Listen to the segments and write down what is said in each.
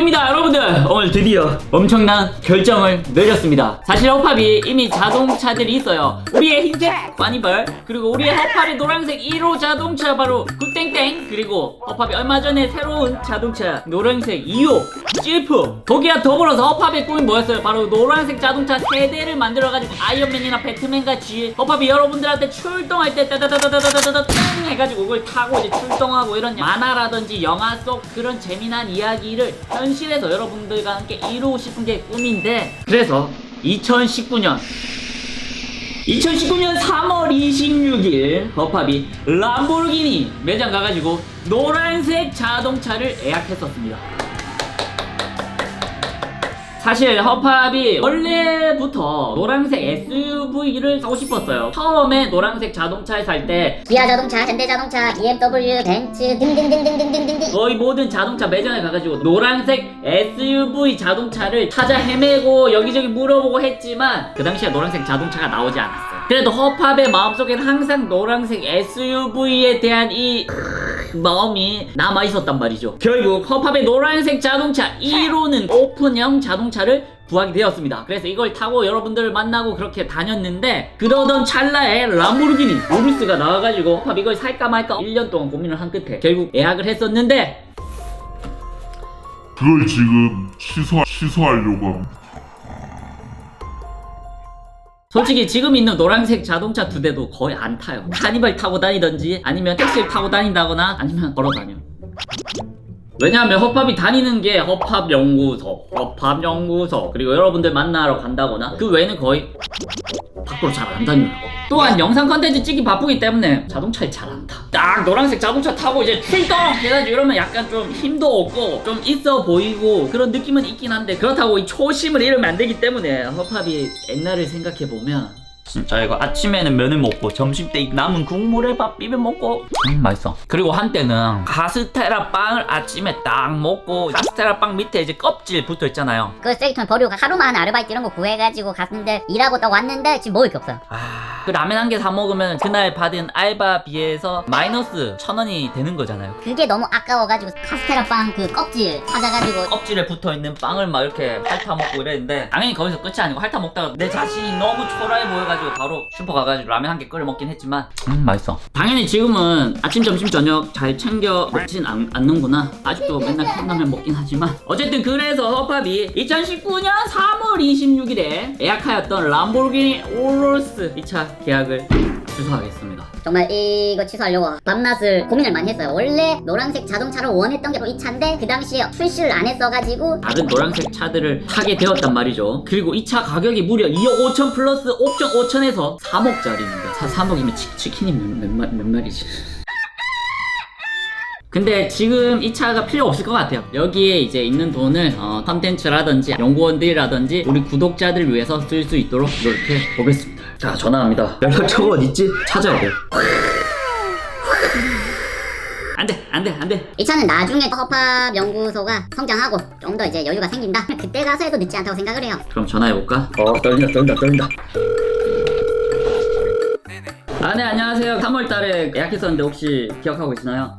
허팝입니다. 여러분들 오늘 드디어 엄청난 결정을 내렸습니다. 사실 허팝이 이미 자동차들이 있어요. 우리의 흰색 과니발 그리고 우리의 허팝의 노란색 1호 자동차 바로 굿땡땡 그리고 허팝이 얼마 전에 새로운 자동차 노란색 2호 지프. 거기와 더불어서 허팝의 꿈이 뭐였어요? 바로 노란색 자동차 세대를 만들어가지고 아이언맨이나 배트맨 같이 허팝이 여러분들한테 출동할 때 따다다다다다다다 땡 해가지고 그걸 타고 이제 출동하고 이런 만화라든지 영화 속 그런 재미난 이야기를 현실에서 여러분들 과 함께 이루고 싶은 게 꿈인데 그래서 2019년 2019년 3월 26일 허팝이 람보르기니 매장 가가지고 노란색 자동차를 예약했었습니다. 사실 허팝이 원래부터 노란색 SUV를 사고 싶었어요. 처음에 노란색 자동차를 살때 기아 자동차, 현대 자동차, BMW, 벤츠 등등등등등등등 거의 모든 자동차 매장에 가가지고 노란색 SUV 자동차를 찾아 헤매고 여기저기 물어보고 했지만 그 당시에 노란색 자동차가 나오지 않았어요. 그래도 허팝의 마음속에는 항상 노란색 SUV에 대한 이 마음이 남아 있었단 말이죠. 결국 허팝의 노란색 자동차 1호는 오픈형 자동차를 구하게 되었습니다. 그래서 이걸 타고 여러분들을 만나고 그렇게 다녔는데 그러던 찰나에 람보르기니 우루스가 나와가지고 허팝 이걸 살까 말까 1년 동안 고민을 한 끝에 결국 예약을 했었는데 그걸 지금 취소 취소하려고 합니다. 솔직히 지금 있는 노란색 자동차 두 대도 거의 안 타요. 카니발 타고 다니던지 아니면 택시를 타고 다닌다거나 아니면 걸어 다녀. 왜냐하면 허팝이 다니는 게 허팝 연구소, 허팝 연구소 그리고 여러분들 만나러 간다거나 그 외에는 거의 밖으로 잘 안 다녀요. 또한 영상 컨텐츠 찍기 바쁘기 때문에 자동차에 잘 안 타. 딱 노란색 자동차 타고 이제 출동 해가지고 이러면 약간 좀 힘도 없고 좀 있어 보이고 그런 느낌은 있긴 한데 그렇다고 이 초심을 잃으면 안 되기 때문에 허팝이 옛날을 생각해 보면 진짜 이거 아침에는 면을 먹고 점심 때 남은 국물에 밥 비벼 먹고 음 맛있어. 그리고 한때는 카스테라 빵을 아침에 딱 먹고 카스테라 빵 밑에 이제 껍질 붙어 있잖아요. 그 쓰레기통 버리고 하루만 아르바이트 이런 거 구해가지고 갔는데 일하고 딱 왔는데 지금 먹을 게 없어요. 아, 그 라면 한 개 사 먹으면 그날 받은 알바비에서 마이너스 천 원이 되는 거잖아요. 그게 너무 아까워가지고 카스테라 빵 그 껍질 찾아가지고 껍질에 붙어 있는 빵을 막 이렇게 핥아 먹고 이랬는데 당연히 거기서 끝이 아니고 핥아 먹다가 내 자신이 너무 초라해 보여가지고 바로 슈퍼 가가지고 라면 한 개 끓여 먹긴 했지만 음 맛있어. 당연히 지금은 아침 점심 저녁 잘 챙겨 먹진 않, 않는구나. 아직도 맨날 컵라면 먹긴 하지만. 어쨌든 그래서 허팝이 2019년 3월 26일에 예약하였던 람보르기니 오로스 2차 계약을 취소하겠습니다 정말 이거 취소하려고 밤낮을 고민을 많이 했어요 원래 노란색 자동차를 원했던 게 이 차인데 그 당시에 출시를 안 했어가지고 다른 노란색 차들을 타게 되었단 말이죠. 그리고 이 차 가격이 무려 2억 5천 플러스 옵션 5천에서 3억짜리입니다. 3억이면 치, 치킨이 몇, 몇, 마- 몇 마리지? 근데 지금 이 차가 필요 없을 것 같아요. 여기에 이제 있는 돈을 어, 컨텐츠라든지 연구원들이라든지 우리 구독자들 위해서 쓸 수 있도록 이렇게 보겠습니다. 자 전화합니다. 연락처가 어디 있지? 찾아야 돼. 안돼 안돼 안돼. 이 차는 나중에 허팝 연구소가 성장하고 좀 더 이제 여유가 생긴다 그때 가서 해도 늦지 않다고 생각을 해요 그럼 전화해볼까? 어 떨린다 떨린다 떨린다 아네 안녕하세요 3월달에 예약했었는데 혹시 기억하고 계시나요?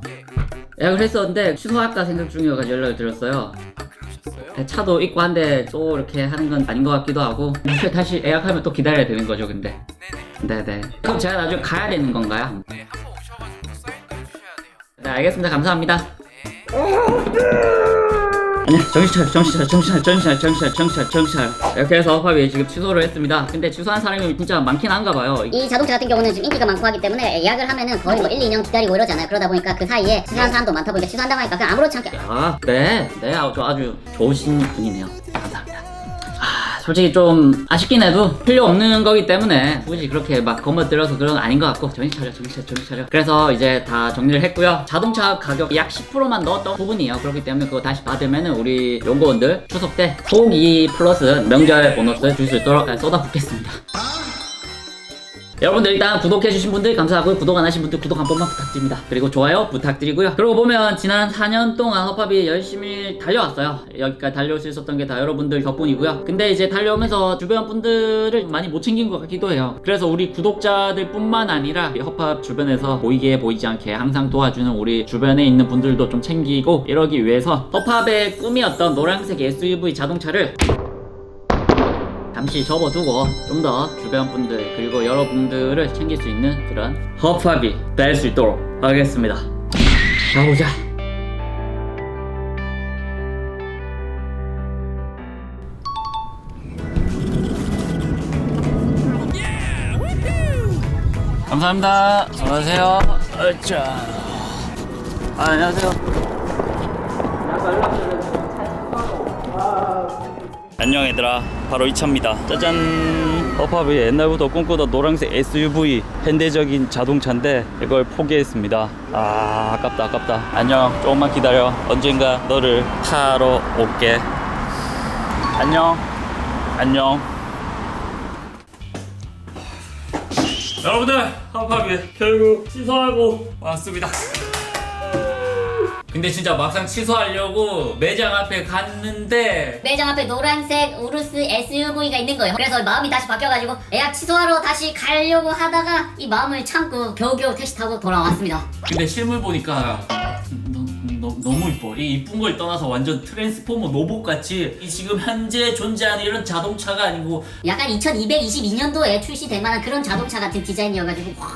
예약을 했었는데 취소할까 생각 중이어가지고 연락을 드렸어요 네, 차도 있고 한데 또 이렇게 하는 건 아닌 것 같기도 하고. 다시 예약하면 또 기다려야 되는 거죠 근데. 네네. 그럼 제가 나중에 가야 되는 건가요? 네, 한번 오셔가지고 사인까지 주셔야 돼요. 네 알겠습니다. 감사합니다 아니 정신 차려 정신 차려 정신 차려 정신 차려 정신 차려 정신 차려 정신 차려. 이렇게 해서 허팝이 지금 취소를 했습니다. 근데 취소한 사람이 진짜 많긴 한가 봐요. 이 자동차 같은 경우는 지금 인기가 많고 하기 때문에 예약을 하면은 거의 뭐 1, 2년 기다리고 이러잖아요. 그러다 보니까 그 사이에 취소한 사람도 많다 보니까 취소한다고 하니까 그냥 아무렇지 않게. 아, 네, 네, 아주, 아주 좋으신 분이네요. 감사합니다. 아, 솔직히 좀 아쉽긴 해도 필요 없는 거기 때문에 굳이 그렇게 막 건너들여서 그런 건 아닌 것 같고 정신 차려, 정신 차려, 정신 차려. 그래서 이제 다 정리를 했고요. 자동차 가격 약 10%만 넣었던 부분이에요. 그렇기 때문에 그거 다시 받으면은 우리 연구원들 추석 때 소고기 플러스 명절 보너스 줄 수 있도록 쏟아붓겠습니다. 여러분들 일단 구독해주신 분들 감사하고요. 구독 안 하신 분들 구독 한 번만 부탁드립니다. 그리고 좋아요 부탁드리고요. 그러고 보면 지난 4년 동안 허팝이 열심히 달려왔어요. 여기까지 달려올 수 있었던 게 다 여러분들 덕분이고요. 근데 이제 달려오면서 주변 분들을 많이 못 챙긴 것 같기도 해요. 그래서 우리 구독자들 뿐만 아니라 이 허팝 주변에서 보이게 보이지 않게 항상 도와주는 우리 주변에 있는 분들도 좀 챙기고 이러기 위해서 허팝의 꿈이었던 노란색 SUV 자동차를 잠시 접어두고 좀 더 주변 분들 그리고 여러분들을 챙길 수 있는 그런 허팝이 될 수 있도록 하겠습니다. 가보자. 감사합니다. 안녕하세요. 자, 아, 안녕하세요. 안녕 얘들아. 바로 이 차입니다. 짜잔. 허팝이 옛날부터 꿈꾸던 노란색 SUV 현대적인 자동차인데 이걸 포기했습니다. 아 아깝다 아깝다. 안녕. 조금만 기다려. 언젠가 너를 타러 올게. 안녕. 안녕. 여러분들 허팝이 결국 취소하고 왔습니다 근데 진짜 막상 취소하려고 매장 앞에 갔는데 매장 앞에 노란색 우루스 SUV가 있는 거예요. 그래서 마음이 다시 바뀌어가지고 예약 취소하러 다시 가려고 하다가 이 마음을 참고 겨우겨우 택시 타고 돌아왔습니다. 근데 실물 보니까 너, 너, 너무 이뻐. 이 이쁜 걸 떠나서 완전 트랜스포머 로봇 같이 이 지금 현재 존재하는 이런 자동차가 아니고 약간 2222년도에 출시될 만한 그런 자동차 같은 디자인이어가지고 와,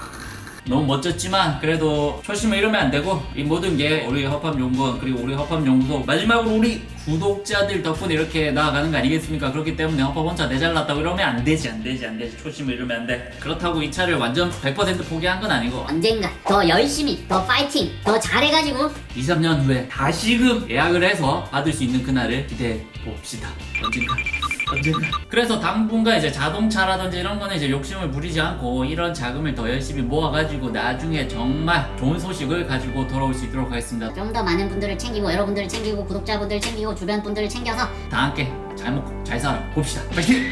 너무 멋졌지만 그래도 초심을 잃으면 안 되고 이 모든 게 우리 허팝 연구원 그리고 우리 허팝 연구소 마지막으로 우리 구독자들 덕분에 이렇게 나아가는 거 아니겠습니까? 그렇기 때문에 허팝 혼자 내잘났다고 이러면 안 되지 안 되지 안 되지 초심을 잃으면 안 돼. 그렇다고 이 차를 완전 100% 포기한 건 아니고 언젠가 더 열심히 더 파이팅 더 잘해가지고 2, 3년 후에 다시금 예약을 해서 받을 수 있는 그날을 기대해 봅시다. 언젠가. 언젠가. 그래서 당분간 이제 자동차라든지 이런 거는 이제 욕심을 부리지 않고 이런 자금을 더 열심히 모아가지고 나중에 정말 좋은 소식을 가지고 돌아올 수 있도록 하겠습니다. 좀 더 많은 분들을 챙기고 여러분들을 챙기고 구독자분들 챙기고 주변 분들을 챙겨서 다 함께 잘 먹고 잘 살아 봅시다. 파이팅!